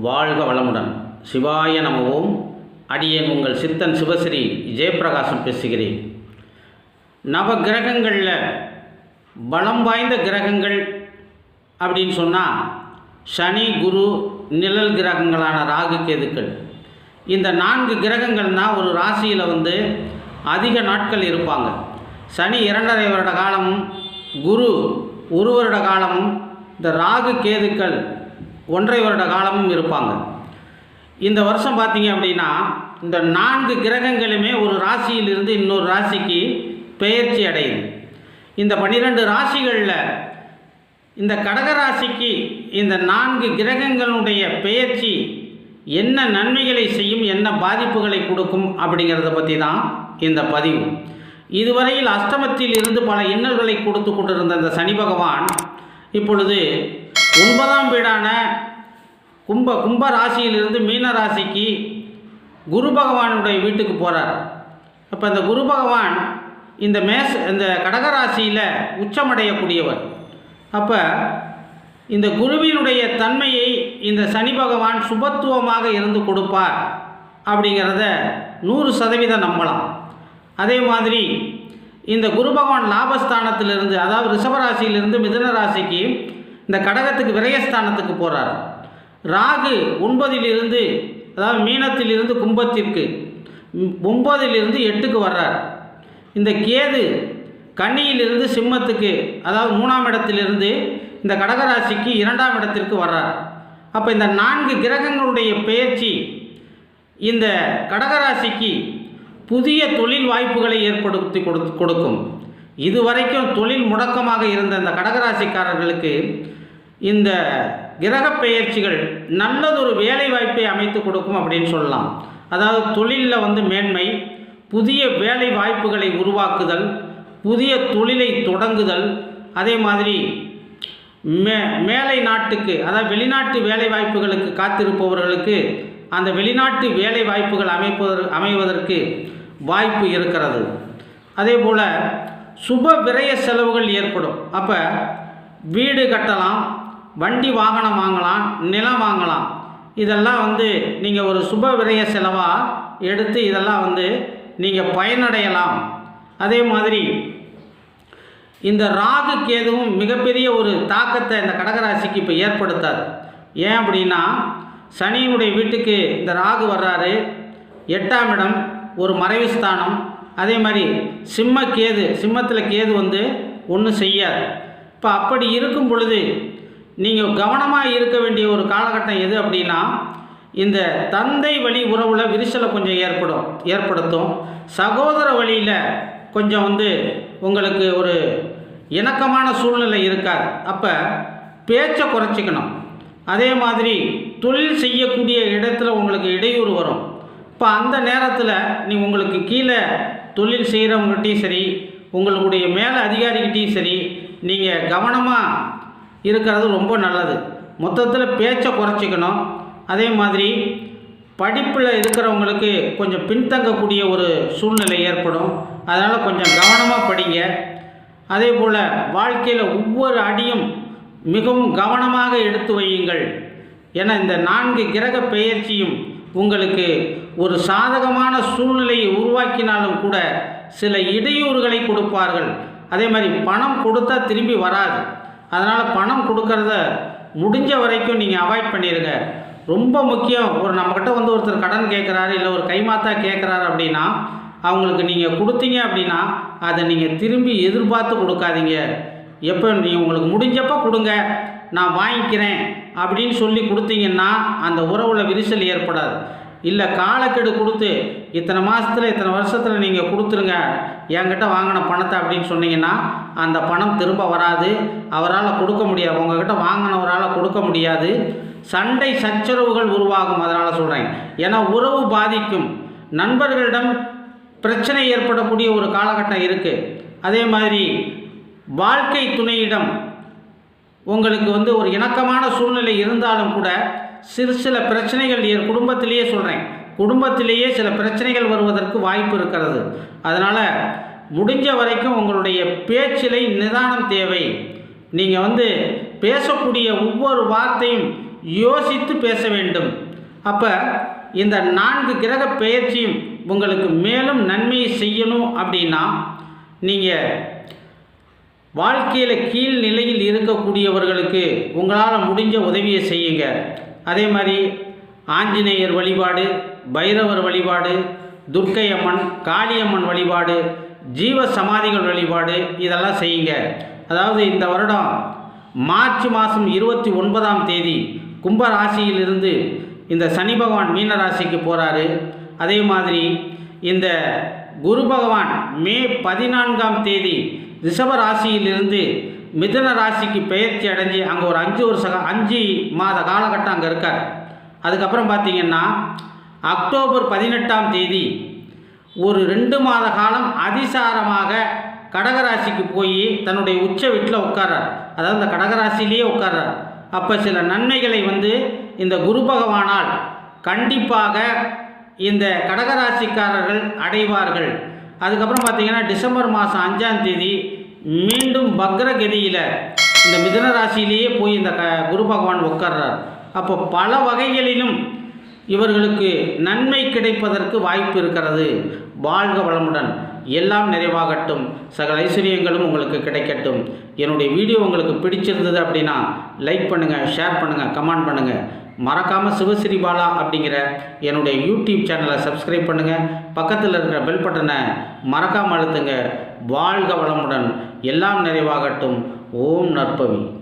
வாழ்க வளமுடன். சிவாய நமவும். அடியேன் உங்கள் சித்தன் சிவஸ்ரீ ஜெயபிரகாசம் பேசுகிறேன். நவ கிரகங்களில் பலம் வாய்ந்த கிரகங்கள் அப்படின்னு சொன்னால் சனி குரு நிழல் கிரகங்களான ராகு கேதுக்கள். இந்த நான்கு கிரகங்கள்னால் ஒரு ராசியில் வந்து அதிக நாட்கள் இருப்பாங்க. சனி இரண்டரை வருட காலமும் குரு ஒரு வருட காலமும் இந்த ராகு கேதுக்கள் ஒன்றரை வருட காலமும் இருப்பாங்க. இந்த வருஷம் பார்த்தீங்க அப்படின்னா இந்த நான்கு கிரகங்களுமே ஒரு ராசியிலிருந்து இன்னொரு ராசிக்கு பெயர்ச்சி அடையுது. இந்த பன்னிரெண்டு ராசிகளில் இந்த கடகராசிக்கு இந்த நான்கு கிரகங்களுடைய பெயர்ச்சி என்ன நன்மைகளை செய்யும் என்ன பாதிப்புகளை கொடுக்கும் அப்படிங்கிறத பற்றி தான் இந்த பதிவு. இதுவரையில் அஷ்டமத்தில் இருந்து பல இன்னல்களை கொடுத்து கொண்டிருந்த இந்த சனி பகவான் இப்பொழுது ஒன்பதாம் வீடான கும்ப கும்ப ராசியிலிருந்து மீன ராசிக்கு குரு பகவானுடைய வீட்டுக்கு போகிறார் அப்போ இந்த குரு பகவான் இந்த மேச இந்த கடகராசியில் உச்சமடையக்கூடியவர். அப்போ இந்த குருவினுடைய தன்மையை இந்த சனி பகவான் சுபத்துவமாக இருந்து கொடுப்பார் அப்படிங்கிறத நூறு சதவீதம் நம்பலாம். அதே மாதிரி இந்த குரு பகவான் லாபஸ்தானத்திலிருந்து அதாவது ரிஷபராசியிலிருந்து மிதன ராசிக்கு இந்த கடகத்துக்கு விரயஸ்தானத்துக்கு போகிறார் ராகு ஒன்பதிலிருந்து அதாவது மீனத்திலிருந்து கும்பத்திற்கு ஒம்பதிலிருந்து ஒன்பதிலிருந்து எட்டுக்கு வர்றார். இந்த கேது கன்னியிலிருந்து சிம்மத்துக்கு அதாவது மூணாம் இடத்திலிருந்து இந்த கடகராசிக்கு இரண்டாம் இடத்திற்கு வர்றார். அப்போ இந்த நான்கு கிரகங்களுடைய பெயர்ச்சி இந்த கடகராசிக்கு புதிய தொழில் வாய்ப்புகளை ஏற்படுத்தி கொடுத்து கொடுக்கும். இதுவரைக்கும் தொழில் முடக்கமாக இருந்த இந்த கடகராசிக்காரர்களுக்கு இந்த கிரக பெயர்ச்சிகள் நல்லதொரு வேலை வாய்ப்பை அமைத்து கொடுக்கும் அப்படின்னு சொல்லலாம். அதாவது தொழிலில் வந்து மேன்மை புதிய வேலை வாய்ப்புகளை உருவாக்குதல் புதிய தொழிலை தொடங்குதல் அதே மாதிரி மே மேலை நாட்டுக்கு அதாவது வெளிநாட்டு வேலை வாய்ப்புகளுக்கு காத்திருப்பவர்களுக்கு அந்த வெளிநாட்டு வேலை வாய்ப்புகள் அமைப்பதற்கு அமைவதற்கு வாய்ப்பு இருக்கிறது. அதே போல் சுப விரய செலவுகள் ஏற்படும். அப்போ வீடு கட்டலாம் வண்டி வாகனம் வாங்கலாம் நிலம் வாங்கலாம். இதெல்லாம் வந்து நீங்கள் ஒரு சுப விரய செலவாக எடுத்து இதெல்லாம் வந்து நீங்கள் பயனடையலாம். அதே மாதிரி இந்த ராகு கேதுவும் மிகப்பெரிய ஒரு தாக்கத்தை இந்த கடகராசிக்கு இப்போ ஏற்படுத்தாது. ஏன் அப்படின்னா சனியினுடைய வீட்டுக்கு இந்த ராகு வர்றாரு. எட்டாம் இடம் ஒரு மறைவு ஸ்தானம். அதே மாதிரி சிம்ம கேது சிம்மத்தில் கேது வந்து ஒன்றும் செய்யாது. இப்போ அப்படி இருக்கும் பொழுது நீங்கள் கவனமாக இருக்க வேண்டிய ஒரு காலகட்டம் எது அப்படின்னா இந்த தந்தை வழி உறவில் விரிசலை கொஞ்சம் ஏற்படும் ஏற்படுத்தும். சகோதர வழியில் கொஞ்சம் வந்து உங்களுக்கு ஒரு இணக்கமான சூழ்நிலை இருக்காது. அப்போ பேச்சை குறைச்சிக்கணும். அதே மாதிரி தொழில் செய்யக்கூடிய இடத்துல உங்களுக்கு இடையூறு வரும். இப்போ அந்த நேரத்தில் நீ உங்களுக்கு கீழே தொழில் செய்கிறவங்ககிட்டையும் சரி உங்களுடைய மேலே அதிகாரிகிட்டையும் சரி நீங்கள் கவனமாக இருக்கிறது ரொம்ப நல்லது. மொத்தத்தில் பேச்சை குறைச்சிக்கணும். அதே மாதிரி படிப்பில் இருக்கிறவங்களுக்கு கொஞ்சம் பின்தங்கக்கூடிய ஒரு சூழ்நிலை ஏற்படும். அதனால் கொஞ்சம் கவனமாக படிங்க. அதே போல் வாழ்க்கையில் ஒவ்வொரு அடியும் மிகவும் கவனமாக எடுத்து வையுங்கள். என இந்த நான்கு கிரக பெயர்ச்சியும் உங்களுக்கு ஒரு சாதகமான சூழ்நிலையை உருவாக்கினாலும் கூட சில இடையூறுகளை கொடுப்பார்கள். அதே மாதிரி பணம் கொடுத்தா திரும்பி வராது. அதனால் பணம் கொடுக்கறத முடிஞ்ச வரைக்கும் நீங்கள் அவாய்ட் பண்ணிடுங்க ரொம்ப முக்கியம் ஒரு நம்மக்கிட்ட வந்து ஒருத்தர் கடன் கேட்குறாரு இல்லை ஒரு கைமாத்தா கேட்குறாரு அப்படின்னா அவங்களுக்கு நீங்கள் கொடுத்தீங்க அப்படின்னா அதை நீங்கள் திரும்பி எதிர்பார்த்து கொடுக்காதீங்க. எப்போ நீங்கள் உங்களுக்கு முடிஞ்சப்போ கொடுங்க நான் வாங்கிக்கிறேன் அப்படின்னு சொல்லி கொடுத்தீங்கன்னா அந்த உறவில் விரிசல் ஏற்படாது. இல்லை காலக்கெடு கொடுத்து இத்தனை மாதத்தில் இத்தனை வருஷத்தில் நீங்கள் கொடுத்துருங்க. என்கிட்ட வாங்கின பணத்தை அப்படின்னு சொன்னீங்கன்னா அந்த பணம் திரும்ப வராது. அவரால் கொடுக்க முடியாது. உங்ககிட்ட வாங்கினவரால் கொடுக்க முடியாது. சண்டை சச்சரவுகள் உருவாகும் அதனால் சொல்கிறேன் ஏன்னா உறவு பாதிக்கும். நண்பர்களிடம் பிரச்சனை ஏற்படக்கூடிய ஒரு காலகட்டம் இருக்குது அதே மாதிரி வாழ்க்கை துணையிடம் உங்களுக்கு வந்து ஒரு இணக்கமான சூழ்நிலை இருந்தாலும் கூட சிறு சில பிரச்சனைகள் என் குடும்பத்திலேயே சொல்கிறேன் குடும்பத்திலேயே சில பிரச்சனைகள் வருவதற்கு வாய்ப்பு இருக்கிறது. அதனால் முடிஞ்ச வரைக்கும் உங்களுடைய பேச்சிலை நிதானம் தேவை. நீங்கள் வந்து பேசக்கூடிய ஒவ்வொரு வார்த்தையும் யோசித்து பேச வேண்டும். அப்போ இந்த நான்கு கிரக பெயர்ச்சியும் உங்களுக்கு மேலும் நன்மையை செய்யணும் அப்படின்னா நீங்கள் வாழ்க்கையில் கீழ் நிலையில் இருக்கக்கூடியவர்களுக்கு உங்களால் முடிஞ்ச உதவியை செய்யுங்க. அதே மாதிரி ஆஞ்சநேயர் வழிபாடு பைரவர் வழிபாடு துர்க்கை அம்மன் காளியம்மன் வழிபாடு ஜீவ சமாதிகள் வழிபாடு இதெல்லாம் செய்யுங்க. அதாவது இந்த வருடம் மார்ச் மாதம் இருபத்தி ஒன்பதாம் தேதி கும்ப ராசியிலிருந்து இந்த சனி பகவான் மீன ராசிக்கு போகிறாரு அதே மாதிரி இந்த குரு பகவான் மே பதினான்காம் தேதி ரிஷப ராசியிலிருந்து மிதன ராசிக்கு பெயர்ச்சி அடைஞ்சு அங்கே ஒரு அஞ்சு வருஷ அஞ்சு மாத காலகட்டம் அங்கே இருக்கார். அதுக்கப்புறம் பார்த்தீங்கன்னா அக்டோபர் பதினெட்டாம் தேதி ஒரு ரெண்டு மாத காலம் அதிசாரமாக கடகராசிக்கு போய் தன்னுடைய உச்ச வீட்டில் உட்காரார் அதாவது இந்த கடகராசிலேயே உட்காரார் அப்போ சில நன்மைகளை வந்து இந்த குரு பகவானால் கண்டிப்பாக இந்த கடகராசிக்காரர்கள் அடைவார்கள். அதுக்கப்புறம் பார்த்தீங்கன்னா டிசம்பர் மாதம் அஞ்சாம் தேதி மீண்டும் பக்ரகதியில் இந்த மிதன ராசியிலேயே போய் இந்த க குரு பகவான் உட்கார்றார். அப்போ பல வகைகளிலும் இவர்களுக்கு நன்மை கிடைப்பதற்கு வாய்ப்பு இருக்கிறது. வாழ்க வளமுடன். எல்லாம் நிறைவாகட்டும். சகல ஐஸ்வர்யங்களும் உங்களுக்கு கிடைக்கட்டும். என்னுடைய வீடியோ உங்களுக்கு பிடிச்சிருந்தது அப்படின்னா லைக் பண்ணுங்கள் ஷேர் பண்ணுங்கள் கமெண்ட் பண்ணுங்கள் மறக்காமல் சிவஸ்ரீ பாலா அப்படிங்கிற என்னுடைய யூடியூப் சேனலை சப்ஸ்கிரைப் பண்ணுங்கள் பக்கத்தில் இருக்கிற பெல் பட்டனை மறக்காமல் அழுத்துங்க. வாழ்க வளமுடன். எல்லாம் நிறைவாகட்டும். ஓம் நற்பவி.